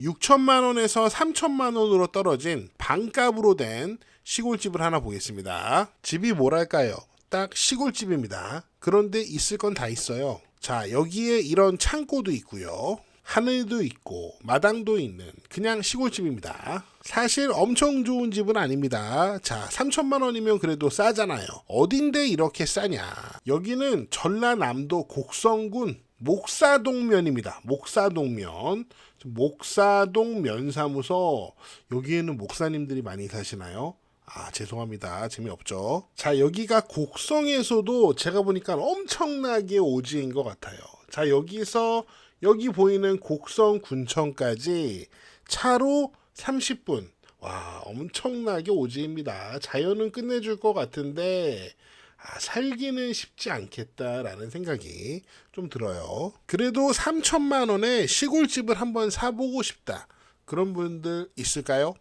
6천만 원에서 3천만 원으로 떨어진 반값으로 된 시골집을 하나 보겠습니다. 집이 뭐랄까요? 딱 시골집입니다. 그런데 있을 건 다 있어요. 자, 여기에 이런 창고도 있고요. 하늘도 있고 마당도 있는 그냥 시골집입니다. 사실 엄청 좋은 집은 아닙니다. 자, 3천만 원이면 그래도 싸잖아요. 어딘데 이렇게 싸냐? 여기는 전라남도 곡성군 목사동면입니다. 목사동면. 목사동 면사무소. 여기에는 목사님들이 많이 사시나요? 아, 죄송합니다. 재미없죠. 자, 여기가 곡성에서도 제가 보니까 엄청나게 오지인 것 같아요. 자, 여기서 여기 보이는 곡성 군청까지 차로 30분. 와, 엄청나게 오지입니다. 자연은 끝내줄 것 같은데, 아, 살기는 쉽지 않겠다라는 생각이 좀 들어요. 그래도 3천만 원에 시골집을 한번 사보고 싶다. 그런 분들 있을까요?